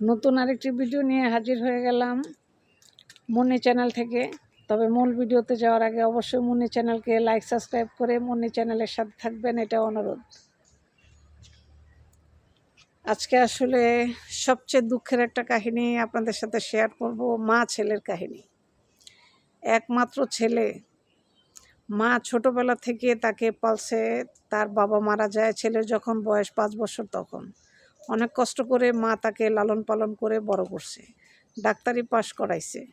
নতুন আরেকটি ভিডিও নিয়ে হাজির হয়ে গেলাম মনি চ্যানেল থেকে। তবে মূল ভিডিওতে যাওয়ার আগে অবশ্যই মনি চ্যানেলকে লাইক সাবস্ক্রাইব করে মনি চ্যানেলের সাথে থাকবেন, এটা অনুরোধ। আজকে আসলে সবচেয়ে দুঃখের একটা কাহিনী আপনাদের সাথে শেয়ার করব, মা ছেলের কাহিনী। একমাত্র ছেলে, মা ছোটবেলা থেকে তাকে পালসে তার বাবা মারা যায় ছেলের যখন বয়স পাঁচ বছর তখন। অনেক কষ্ট করে মা তাকে লালন পালন করে বড় করছে। ডাক্তারি পাশ করাইছে।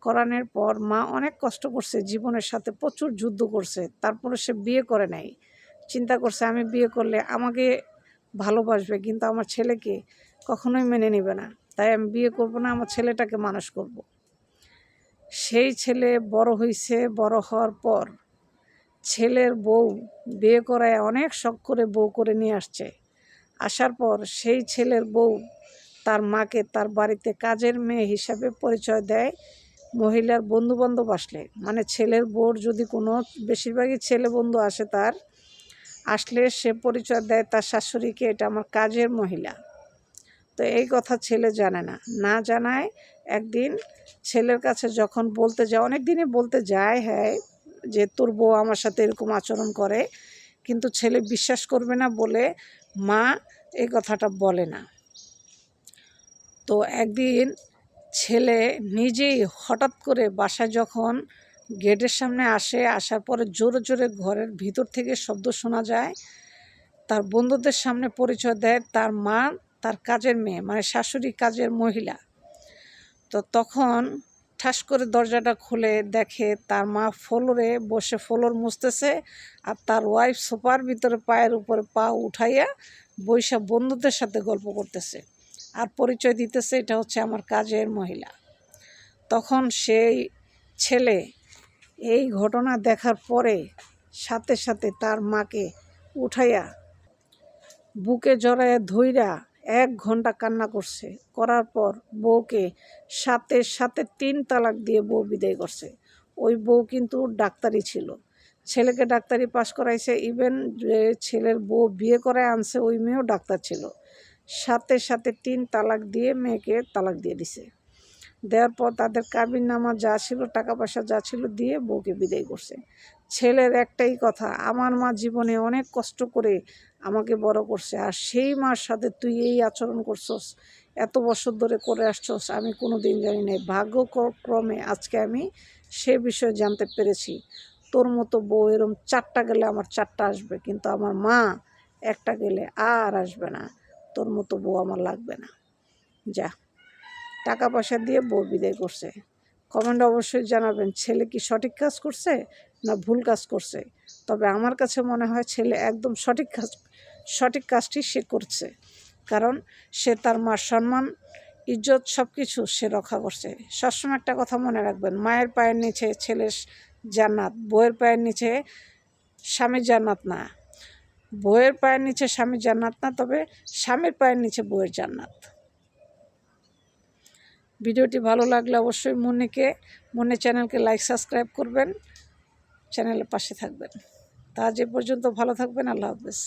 করানোর পর মা অনেক কষ্ট করছে, জীবনের সাথে প্রচুর যুদ্ধ করছে তারপরে সে বিয়ে করে নাই। চিন্তা করছে, আমি বিয়ে করলে আমাকে ভালোবাসবে, কিন্তু আমার ছেলেকে কখনোই মেনে নেবে না। তাই আমি বিয়ে করব না, আমার ছেলেটাকে মানুষ করব। সেই ছেলে বড় হয়েছে বড় হওয়ার পর ছেলের বউ বিয়ে করায় অনেক শখ করে বউ করে নিয়ে আসছে। আসার পর সেই ছেলের বউ তার মাকে তার বাড়িতে কাজের মেয়ে হিসাবে পরিচয় দেয়। মহিলার বন্ধু বান্ধব আসলে। মানে ছেলের বউর যদি কোনো বেশিরভাগই ছেলে বন্ধু আসে তার, আসলে সে পরিচয় দেয় তার শাশুড়িকে, এটা আমার কাজের মহিলা। তো এই কথা ছেলে জানে না। না জানায় একদিন ছেলের কাছে যখন বলতে যায়, অনেক দিনই বলতে যায় হ্যাঁ যে তোর বউ আমার সাথে এরকম আচরণ করে, কিন্তু ছেলে বিশ্বাস করবে না বলে মা এই কথাটা বলে না। তো একদিন ছেলে নিজেই হঠাৎ করে বাসায় যখন গেটের সামনে আসে, আসার পরে জোরে জোরে ঘরের ভিতর থেকে শব্দ শোনা যায়। তার বন্ধুদের সামনে পরিচয় দেয়, তার মা তার কাজের মেয়ে মানে শাশুড়ি কাজের মহিলা। তো তখন ঠাস করে দরজাটা খুলে দেখে তার মা ফ্লোরে বসে ফ্লোর মুছতেছে আর তার ওয়াইফ সোফার ভিতরে পায়ের উপরে পা উঠাইয়া বৈশা বন্ধুদের সাথে গল্প করতেছে। আর পরিচয় দিতেছে এটা হচ্ছে আমার কাজের মহিলা। তখন সেই ছেলে এই ঘটনা দেখার পরে সাথে সাথে তার মাকে উঠাইয়া বুকে জড়াইয়া ধইরা এক ঘণ্টা কান্না করছে। করার পর বউকে সাথে সাথে তিন তালাক দিয়ে বউ বিদায় করছে। ওই বউ কিন্তু ডাক্তারি ছিল। ছেলেকে ডাক্তারি পাশ করাইছে, ইভেন যে ছেলের বউ বিয়ে করে আনছে, ওই মেয়েও ডাক্তার ছিল। সাথে সাথে তিন তালাক দিয়ে মেয়েকে তালাক দিয়ে দিছে। দেওয়ার পর তাদের কাবিন নামা যা ছিল, টাকা পয়সা যা ছিল দিয়ে বউকে বিদায় করছে। ছেলের একটাই কথা, আমার মা জীবনে অনেক কষ্ট করে আমাকে বড় করছে, আর সেই মার সাথে তুই এই আচরণ করছস, এত বছর ধরে করে আসছস, আমি কোনো দিন জানি নাই। ভাগ্য ক্রমে আজকে আমি সে বিষয়ে জানতে পেরেছি, তোর মতো বউ এরম চারটা গেলে আমার চারটা আসবে, কিন্তু আমার মা একটা গেলে আর আসবে না, তোর মতো বউ আমার লাগবে না। যা, টাকা পয়সা দিয়ে বউ বিদায় করছে। কমেন্ট অবশ্যই জানাবেন, ছেলে কি সঠিক কাজ করছে? না ভুল কাজ করছে। তবে আমার কাছে মনে হয় ছেলে একদম সঠিক কাজ, সঠিক কাজটি সে করছে। কারণ সে তার মার সম্মান, ইজ্জত সব কিছু সে রক্ষা করছে। সবসময় একটা কথা মনে রাখবেন, মায়ের পায়ের নিচে ছেলের জান্নাত বইয়ের পায়ের নিচে স্বামীর জান্নাত না। বইয়ের পায়ের নিচে স্বামীর জান্নাত না, তবে স্বামীর পায়ের নিচে বইয়ের জান্নাত। ভিডিওটি ভালো লাগলে অবশ্যই মনিকে মনে চ্যানেলকে লাইক সাবস্ক্রাইব করবেন। চ্যানেলের পাশে থাকবেন। তা যে পর্যন্ত ভালো থাকবেন আল্লাহ হাফেজ।